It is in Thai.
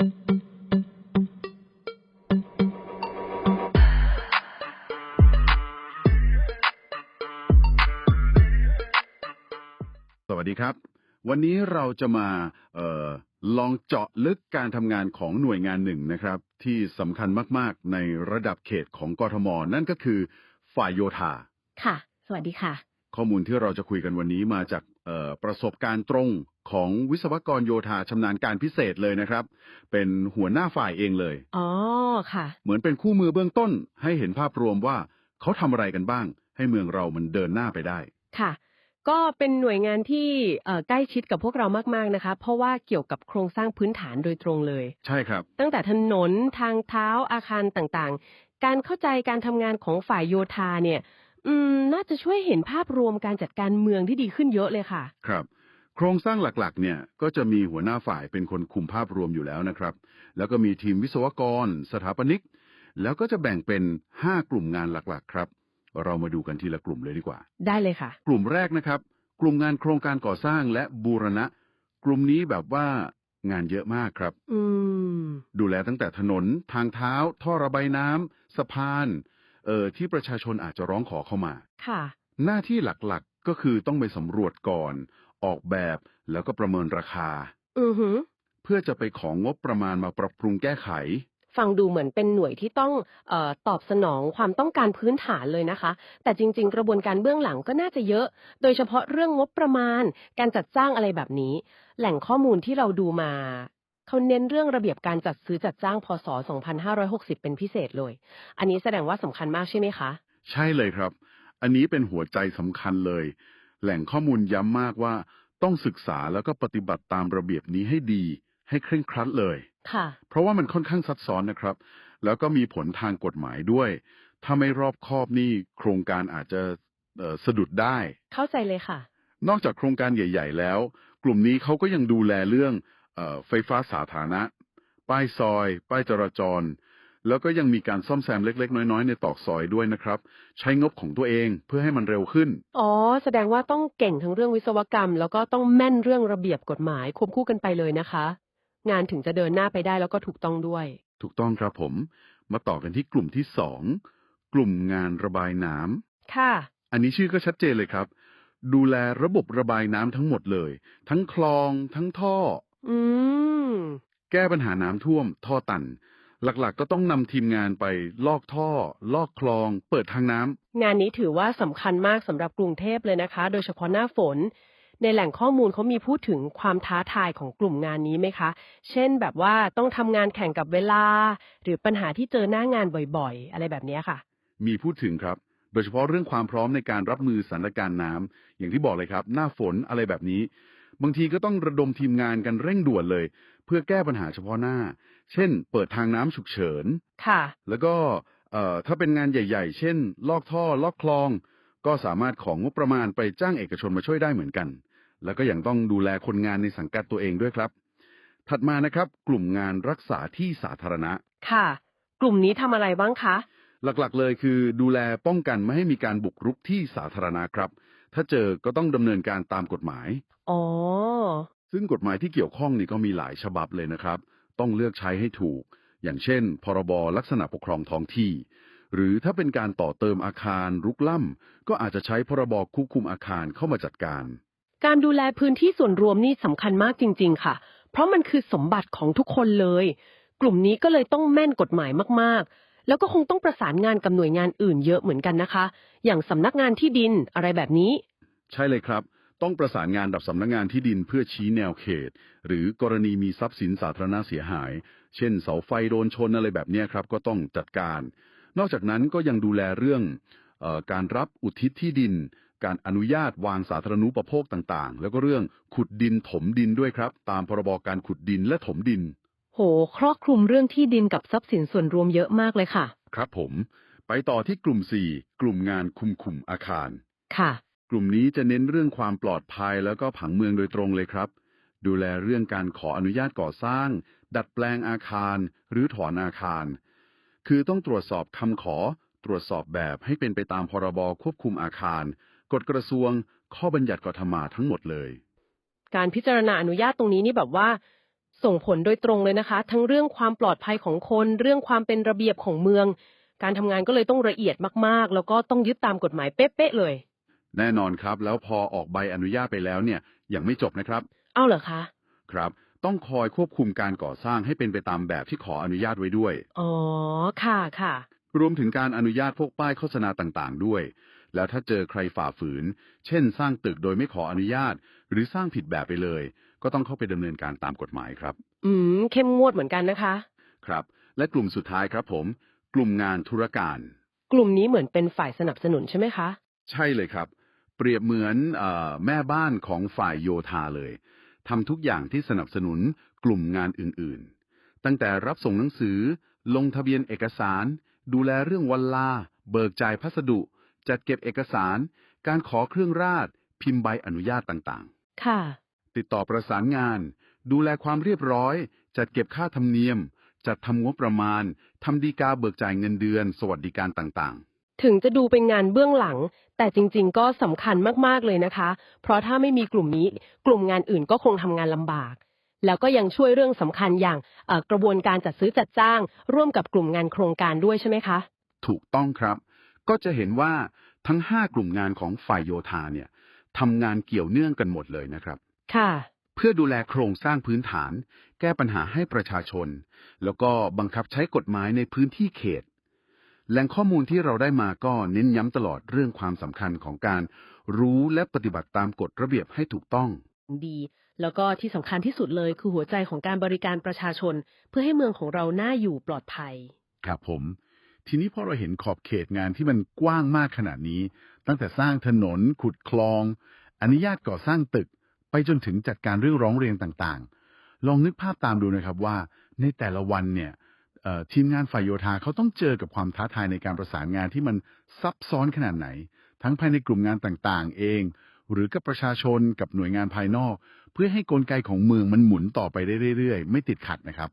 สวัสดีครับ วันนี้เราจะมาเออลองเจาะลึกการทำงานของหน่วยงานหนึ่งนะครับ ที่สำคัญมากๆ ในระดับเขตของกทม นั่นก็คือฝ่ายโยธา ค่ะ สวัสดีค่ะ ข้อมูลที่เราจะคุยกันวันนี้มาจากเอ่อ ประสบการณ์ตรงของวิศวกรโยธาชำนาญการพิเศษเลยนะครับ เป็นหัวหน้าฝ่ายเองเลย อ๋อ ค่ะ เหมือนเป็นคู่มือเบื้องต้น ให้เห็นภาพรวมว่าเขาทำอะไรกันบ้าง ให้เมืองเรามันเดินหน้าไปได้ ค่ะ ก็เป็นหน่วยงานที่เอ่อใกล้ชิดกับพวกเรามากๆนะคะ เพราะว่าเกี่ยวกับโครงสร้างพื้นฐานโดยตรงเลย ใช่ครับ ตั้งแต่ถนนทางเท้าอาคารต่างๆ การเข้าใจการทำงานของฝ่ายโยธาเนี่ย อืม น่าจะช่วยเห็นภาพรวมการจัดการเมืองที่ดีขึ้นเยอะเลยค่ะ ครับ โครงสร้างหลักๆ เนี่ยก็จะมีหัวหน้าฝ่ายเป็นคนคุมภาพรวมอยู่แล้วนะครับ แล้วก็มีทีมวิศวกร สถาปนิก แล้วก็จะแบ่งเป็น 5 กลุ่มงานหลักๆ ครับ เรามาดูกันทีละกลุ่มเลยดีกว่า ได้เลยค่ะ กลุ่มแรกนะครับ กลุ่มงานโครงการก่อสร้างและบูรณะ กลุ่มนี้แบบว่างานเยอะมากครับ อืม ดูแลตั้งแต่ถนน ทางเท้า ท่อระบายน้ำสะพานเอ่อที่ประชาชนอาจจะร้องขอเข้ามา ค่ะ หน้าที่หลักๆก็คือต้องไปสำรวจก่อน ออกแบบแล้วก็ประเมินราคา อือหือเพื่อจะไปของงบประมาณมาปรับปรุงแก้ไข ฟังดูเหมือนเป็นหน่วยที่ต้องเออตอบสนองความต้องการพื้นฐานเลยนะคะ แต่จริง ๆ กระบวนการเบื้องหลังก็น่าจะเยอะ โดยเฉพาะเรื่องงบประมาณ การจัดสร้างอะไรแบบนี้ แหล่งข้อมูลที่เราดูมา เขาเน้นเรื่องระเบียบการจัดซื้อจัดจ้างพศ 2560 เป็นพิเศษเลย อันนี้แสดงว่าสำคัญมากใช่ไหมคะ ใช่เลยครับ อันนี้เป็นหัวใจสำคัญเลย แหล่งข้อมูลย้ำมากว่าต้องศึกษาแล้วก็ปฏิบัติตามระเบียบนี้ให้ดี ให้เคร่งครัดเลย ค่ะ เพราะว่ามันค่อนข้างซับซ้อนนะครับ แล้วก็มีผลทางกฎหมายด้วย ถ้าไม่รอบคอบนี่โครงการอาจจะเอ่อสะดุดได้ เข้าใจเลยค่ะ นอกจากโครงการใหญ่ ๆ แล้ว กลุ่มนี้เขาก็ยังดูแลเรื่องเออ ไฟฟ้าสาธารณะ ป้ายซอย ป้ายจราจร แล้วก็ยังมีการซ่อมแซมเล็ก ๆ น้อย ๆ ในตอกซอยด้วยนะครับ ใช้งบของตัวเองเพื่อให้มันเร็วขึ้น อ๋อ แสดงว่าต้องเก่งทั้งเรื่องวิศวกรรม แล้วก็ต้องแม่นเรื่องระเบียบกฎหมายควบคู่กันไปเลยนะคะ งานถึงจะเดินหน้าไปได้แล้วก็ถูกต้องด้วย ถูกต้องครับผม มาต่อกันที่กลุ่มที่สองกลุ่มงานระบายน้ำค่ะ อันนี้ชื่อก็ชัดเจนเลยครับ ดูแลระบบระบายน้ำทั้งหมดเลย ทั้งคลอง ทั้งท่อ อืม แก้ปัญหาน้ำท่วม ท่อตัน หลักๆก็ต้องนำทีมงานไปลอกท่อ ลอกคลอง เปิดทางน้ำงานนี้ถือว่าสำคัญมากสำหรับกรุงเทพเลยนะคะ โดยเฉพาะหน้าฝน ในแหล่งข้อมูลเขามีพูดถึงความท้าทายของกลุ่มงานนี้ไหมคะ เช่นแบบว่าต้องทำงานแข่งกับเวลา หรือปัญหาที่เจอหน้างานบ่อยๆ อะไรแบบเนี้ยค่ะมีพูดถึงครับ โดยเฉพาะเรื่องความพร้อมในการรับมือสถานการณ์น้ำอย่างที่บอกเลยครับ หน้าฝนอะไรแบบนี้ บางทีก็ต้องระดมทีมงานกันเร่งด่วนเลย เพื่อแก้ปัญหาเฉพาะหน้า เช่น เปิดทางน้ำฉุกเฉิน ค่ะ แล้วก็เอ่อถ้าเป็นงานใหญ่ ๆ เช่น ลอกท่อ ลอกคลอง ก็สามารถของงบประมาณไปจ้างเอกชนมาช่วยได้เหมือนกัน แล้วก็ยังต้องดูแลคนงานในสังกัดตัวเองด้วยครับ ถัดมานะครับ กลุ่มงานรักษาที่สาธารณะ ค่ะ กลุ่มนี้ทำอะไรบ้างคะ หลักๆ เลยคือดูแลป้องกันไม่ให้มีการบุกรุกที่สาธารณะครับ ถ้าเจอก็ต้องดำเนินการตามกฎหมาย อ๋อ ซึ่งกฎหมายที่เกี่ยวข้องนี่ก็มีหลายฉบับเลยนะครับ ต้องเลือกใช้ให้ถูก อย่างเช่น พรบลักษณะปกครองท้องที่ หรือถ้าเป็นการต่อเติมอาคารรุกล้ำก็อาจจะใช้พรบควบคุมอาคารเข้ามาจัดการ การดูแลพื้นที่ส่วนรวมนี่สำคัญมากจริง ๆ ค่ะ เพราะมันคือสมบัติของทุกคนเลย กลุ่มนี้ก็เลยต้องแม่นกฎหมายมากๆ แล้วก็คงต้องประสานงานกับหน่วยงานอื่นเยอะเหมือนกันนะคะ อย่างสำนักงานที่ดินอะไรแบบนี้ ใช่เลยครับ ต้องประสานงานกับสำนักงานที่ดินเพื่อชี้แนวเขต หรือกรณีมีทรัพย์สินสาธารณะเสียหาย เช่นเสาไฟโดนชนอะไรแบบนี้ครับ ก็ต้องจัดการ นอกจากนั้นก็ยังดูแลเรื่องออการรับอุทิศที่ดิน การอนุญาตวางสาธารณูปโภคต่างๆ แล้วก็เรื่องขุดดินถมดินด้วยครับ ตามพรบการขุดดินและถมดิน โห ครอบคลุมเรื่องที่ดินกับทรัพย์สินส่วนรวมเยอะมากเลยค่ะ ครับผม ไปต่อที่กลุ่ม 4 กลุ่มงานคุมคุมอาคาร ค่ะ กลุ่มนี้จะเน้นเรื่องความปลอดภัยแล้วก็ผังเมืองโดยตรงเลยครับ ดูแลเรื่องการขออนุญาตก่อสร้าง ดัดแปลงอาคาร หรือถอนอาคาร คือต้องตรวจสอบคำขอ ตรวจสอบแบบให้เป็นไปตามพรบควบคุมอาคาร กฎกระทรวง ข้อบัญญัติกทมาทั้งหมดเลย การพิจารณาอนุญาตตรงนี้นี่แบบว่า ส่งผลโดยตรงเลยนะคะ ทั้งเรื่องความปลอดภัยของคน เรื่องความเป็นระเบียบของเมือง การทำงานก็เลยต้องละเอียดมากๆ แล้วก็ต้องยึดตามกฎหมายเป๊ะๆเลย แน่นอนครับ แล้วพอออกใบอนุญาตไปแล้วเนี่ยยังไม่จบนะครับ เอาเหรอคะ ครับ ต้องคอยควบคุมการก่อสร้างให้เป็นไปตามแบบที่ขออนุญาตไว้ด้วย อ๋อ ค่ะค่ะ รวมถึงการอนุญาตพวกป้ายโฆษณาต่างๆ ด้วย แล้วถ้าเจอใครฝ่าฝืน เช่น สร้างตึกโดยไม่ขออนุญาต หรือสร้างผิดแบบไปเลย ก็ต้องเข้าไปดำเนินการตามกฎหมายครับ อืม เข้มงวดเหมือนกันนะคะ ครับ และกลุ่มสุดท้ายครับผม กลุ่มงานธุรการ กลุ่มนี้เหมือนเป็นฝ่ายสนับสนุนใช่ไหมคะ ใช่เลยครับ เปรียบเหมือนเออแม่บ้านของฝ่ายโยธาเลยทำทุกอย่างที่สนับสนุนกลุ่มงานอื่นๆ ตั้งแต่รับส่งหนังสือ ลงทะเบียนเอกสาร ดูแลเรื่องวันลา เบิกจ่ายพัสดุ จัดเก็บเอกสาร การขอเครื่องราช พิมพ์ใบอนุญาตต่างค่ะๆ ติดต่อประสานงาน ดูแลความเรียบร้อย จัดเก็บค่าธรรมเนียม จัดทำงบประมาณทำดีกาเบิกจ่ายเงินเดือน สวัสดิการต่างๆ ถึงจะดูเป็นงานเบื้องหลัง แต่จริง ๆ ก็สำคัญมากๆเลยนะคะ เพราะถ้าไม่มีกลุ่มนี้ กลุ่มงานอื่นก็คงทำงานลำบาก แล้วก็ยังช่วยเรื่องสำคัญอย่างเอ่อกระบวนการจัดซื้อจัดจ้าง ร่วมกับกลุ่มงานโครงการด้วยใช่ไหมคะ ถูกต้องครับ ก็จะเห็นว่าทั้ง 5 กลุ่มงานของฝ่ายโยธาเนี่ยทำงานเกี่ยวเนื่องกันหมดเลยนะครับ ค่ะ เพื่อดูแลโครงสร้างพื้นฐาน แก้ปัญหาให้ประชาชน แล้วก็บังคับใช้กฎหมายในพื้นที่เขต แหล่งข้อมูลที่เราได้มาก็เน้นย้ำตลอดเรื่องความสำคัญของการรู้และปฏิบัติตามกฎระเบียบให้ถูกต้อง ดี แล้วก็ที่สำคัญที่สุดเลยคือหัวใจของการบริการประชาชน เพื่อให้เมืองของเราน่าอยู่ปลอดภัย ครับผม ทีนี้พอเราเห็นขอบเขตงานที่มันกว้างมากขนาดนี้ ตั้งแต่สร้างถนนขุดคลอง อนุญาตก่อสร้างตึก ไปจนถึงจัดการเรื่องร้องเรียนต่างๆ ลองนึกภาพตามดูนะครับว่าในแต่ละวันเนี่ยทีมงานฝ่ายโยธาเขาต้องเจอกับความท้าทายในการประสานงานที่มันซับซ้อนขนาดไหน ทั้งภายในกลุ่มงานต่างๆ เอง หรือกับประชาชนกับหน่วยงานภายนอก เพื่อให้กลไกของเมืองมันหมุนต่อไปได้เรื่อยๆ ไม่ติดขัดนะครับ